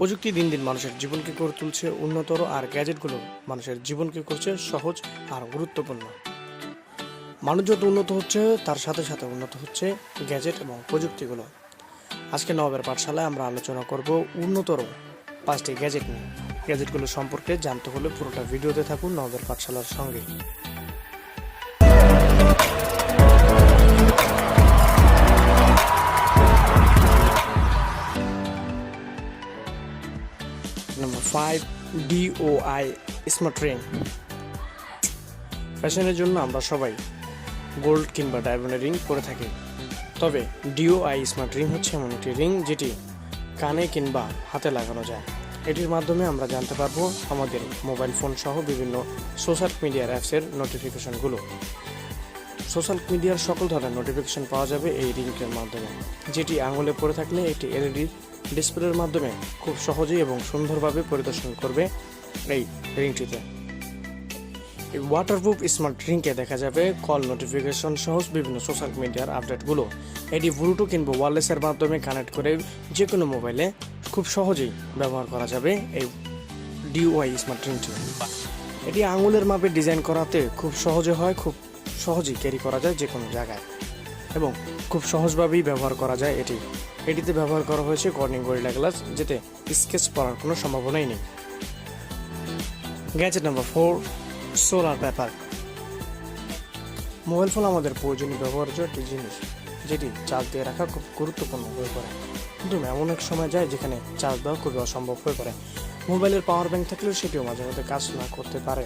প্রযুক্তি দিন দিন মানুষের জীবনকে করে তুলছে উন্নতর আর গ্যাজেটগুলো মানুষের জীবনকে করছে সহজ আর গুরুত্বপূর্ণ। মানুষ যত উন্নত হচ্ছে, তার সাথে সাথে উন্নত হচ্ছে গ্যাজেট এবং প্রযুক্তিগুলো। আজকে নবের পাঠশালায় আমরা আলোচনা করব উন্নতর পাঁচটি গ্যাজেট নিয়ে। গ্যাজেটগুলো সম্পর্কে জানতে হলে পুরোটা ভিডিওতে থাকুন নবের পাঠশালার সঙ্গে। Number five D O I smart ring ফ্যাশনের জন্য আমরা সবাই গোল্ড কিংবা ডায়মন্ডের রিং পরে থাকি। তবে ডিওআই স্মার্ট রিং হচ্ছে এমন একটি রিং যেটি কানে কিংবা হাতে লাগানো যায়। এটির মাধ্যমে আমরা জানতে পারব আমাদের মোবাইল ফোন সহ বিভিন্ন সোশ্যাল মিডিয়ার অ্যাপসের নোটিফিকেশনগুলো সোশ্যাল মিডিয়ার সকল ধরনের নোটিফিকেশন পাওয়া যাবে এই রিংটির মাধ্যমে, যেটি আঙুলে পড়ে থাকলে একটি এলইডি ডিসপ্লের মাধ্যমে খুব সহজেই এবং সুন্দরভাবে পরিদর্শন করবে এই রিংটিতে। এই ওয়াটারপ্রুফ স্মার্ট রিংকে দেখা যাবে কল নোটিফিকেশন সহ বিভিন্ন সোশ্যাল মিডিয়ার আপডেটগুলো এটি ব্লুটুথ কিংবা ওয়ারলেসের মাধ্যমে কানেক্ট করে যে কোনো মোবাইলে খুব সহজেই ব্যবহার করা যাবে এই ডিওয়াই স্মার্ট রিংটি। এটি আঙুলের মাপে ডিজাইন করাতে খুব সহজে হয়, খুব সহজেই ক্যারি করা যায় যে কোনো জায়গায়। এবং খুব সহজভাবেই ব্যবহার করা যায় এটি। এটিতে ব্যবহার করা হয়েছে কর্নিং গরিলা গ্লাস, যেতে স্কেচ পড়ার কোনো সম্ভাবনাই নেই। Gadget number four, solar paper. Mobile phone আমাদের প্রয়োজনীয় ব্যবহার্য একটি জিনিস, যেটি চার্জ দিয়ে রাখা খুব গুরুত্বপূর্ণ হয়ে পড়ে। কিন্তু এমন এক সময় যায় যেখানে চার্জ দেওয়া খুবই অসম্ভব হয়ে পড়ে। মোবাইলের পাওয়ার ব্যাংক থাকলেও সেটিও মাঝে মধ্যে কাজ না করতে পারে।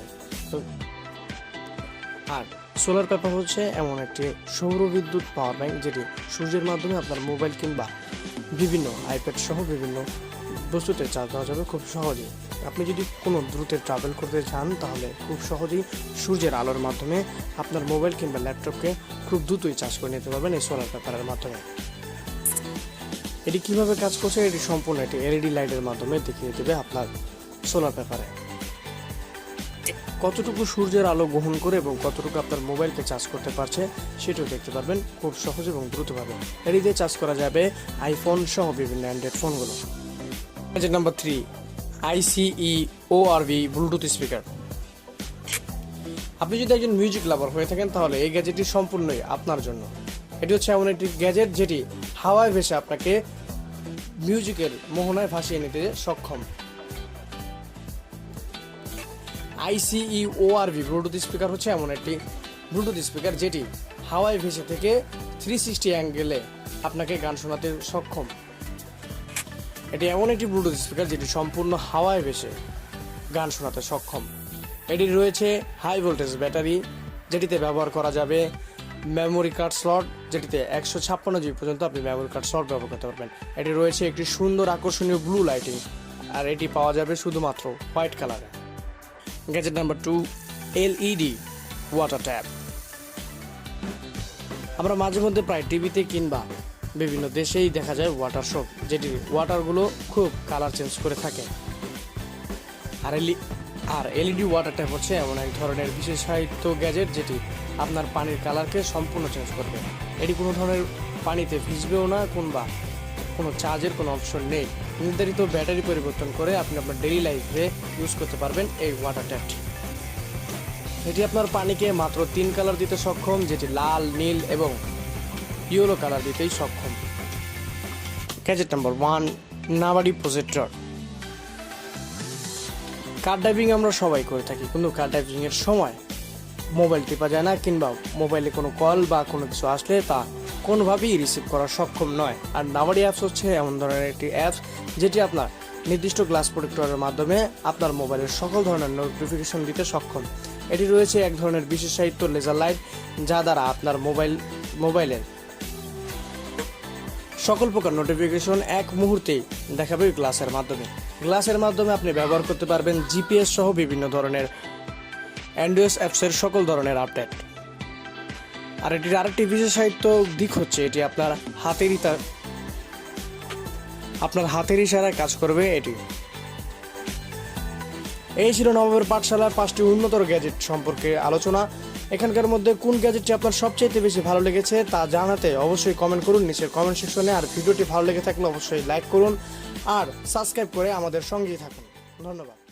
আর সোলার পেপার হচ্ছে এমন একটি সৌর বিদ্যুৎ পাওয়ার ব্যাংক যেটি সূর্যের মাধ্যমে আপনার মোবাইল কিংবা বিভিন্ন আইপ্যাড সহ বিভিন্ন বস্তুতে চার্জ দেওয়া যাবে খুব সহজেই। আপনি যদি কোনো দ্রুতে ট্রাভেল করতে চান, তাহলে খুব সহজেই সূর্যের আলোর মাধ্যমে আপনার মোবাইল কিংবা ল্যাপটপকে খুব দ্রুতই চার্জ করে নিতে পারবেন এই সোলার পেপারের মাধ্যমে। এটি কীভাবে কাজ করছে? এটি সম্পূর্ণ একটি এলইডি লাইটের মাধ্যমে দেখিয়ে দেবে আপনার সোলার পেপারে কতটুকু সূর্যের আলো গ্রহণ করে এবং কতটুকু আপনার মোবাইলকে চার্জ করতে পারছে, সেটাও দেখতে পারবেন খুব সহজ এবং দ্রুতভাবে। এটি দিয়ে চার্জ করা যাবে আইফোন সহ বিভিন্ন অ্যান্ড্রয়েড ফোনগুলো গ্যাজেট নাম্বার থ্রি আইসিই ও আরবি ব্লুটুথ স্পিকার আপনি যদি একজন মিউজিক লাভার হয়ে থাকেন, তাহলে এই গ্যাজেটটি সম্পূর্ণই আপনার জন্য। এটি হচ্ছে এমন একটি গ্যাজেট যেটি হাওয়ায় ভেসে আপনাকে মিউজিকের মোহনায় ভাসিয়ে নিতে সক্ষম। আইসিই ওআরভি ব্লুটুথ স্পিকার হচ্ছে এমন একটি ব্লুটুথ স্পিকার যেটি হাওয়ায় ভেসে থেকে থ্রি সিক্সটি অ্যাঙ্গেলে আপনাকে গান শোনাতে সক্ষম। এটি এমন একটি ব্লুটুথ স্পিকার যেটি সম্পূর্ণ হাওয়ায় ভেসে গান শোনাতে সক্ষম। এটি রয়েছে হাই ভোল্টেজ ব্যাটারি, যেটিতে ব্যবহার করা যাবে মেমোরি কার্ড স্লট যেটিতে একশো ছাপ্পান্ন জিবি পর্যন্ত আপনি মেমোরি কার্ড স্লট ব্যবহার করতে পারবেন। এটি রয়েছে একটি সুন্দর আকর্ষণীয় ব্লু লাইটিং আর এটি পাওয়া যাবে শুধুমাত্র হোয়াইট কালারে gadget number two LED water tap আমরা মাঝে মধ্যে প্রায় টিভিতে কিংবা বিভিন্ন দেশেই দেখা যায় ওয়াটার শপ যেটি ওয়াটারগুলো খুব কালার চেঞ্জ করে থাকে। আর এলি আর এলইডি ওয়াটার ট্যাপ হচ্ছে এমন এক ধরনের বিশেষায়িত গ্যাজেট যেটি আপনার পানির কালারকে সম্পূর্ণ চেঞ্জ করবে। এটি কোনো ধরনের পানিতে ভিজবেও না, কিংবা কোনো চার্জের কোনো অপশন নেই। নির্ধারিত ব্যাটারি পরিবর্তন করে আপনি আপনার ডেইলি লাইফে ইউজ করতে পারবেন এই ওয়াটার ট্যাপটি এটি আপনার পানিকে মাত্র তিন কালার দিতে সক্ষম, যেটি লাল, নীল এবং ইয়েলো কালার দিতেই সক্ষম। গ্যাজেট নাম্বার ওয়ান নাবাড়ি প্রজেক্টর কার ড্রাইভিং আমরা সবাই করে থাকি, কিন্তু কার ড্রাইভিং এর সময় মোবাইল টিপা যায় না কিংবা মোবাইলে কোনো কল বা কোনো কিছু আসলে তা কোনোভাবেই রিসিভ করা সক্ষম নয়। আর নাবাড়ি অ্যাপস হচ্ছে এমন ধরনের একটি অ্যাপস যেটি আপনার নির্দিষ্ট গ্লাস প্রোটেক্টরের মাধ্যমে আপনার মোবাইলের সকল ধরনের নোটিফিকেশন দিতে সক্ষম। এটি রয়েছে এক ধরনের বিশেষ সাহিত্য লেজার লাইট যা দ্বারা আপনার মোবাইল মোবাইলের সকল প্রকার নোটিফিকেশন এক মুহূর্তেই দেখাবে গ্লাসের মাধ্যমে। গ্লাসের মাধ্যমে আপনি ব্যবহার করতে পারবেন জিপিএস সহ বিভিন্ন ধরনের অ্যান্ড্রয়েড অ্যাপসের সকল ধরনের আপডেট। আর এটির আরেকটি বিশেষায়িত দিক হচ্ছে, এটি আপনার হাতের ইতা, আপনার হাতের ইশারায় কাজ করবে এটি। এই ছিল নবমের পাঠশালার পাঁচটি উন্নতর গ্যাজেট সম্পর্কে আলোচনা। এখানকার মধ্যে কোন গ্যাজেটটি আপনার সবচেয়ে বেশি ভালো লেগেছে তা জানাতে অবশ্যই কমেন্ট করুন নিচের কমেন্ট সেকশনে আর ভিডিওটি ভালো লেগে থাকলে অবশ্যই লাইক করুন। আর সাবস্ক্রাইব করে আমাদের সঙ্গেই থাকুন। ধন্যবাদ।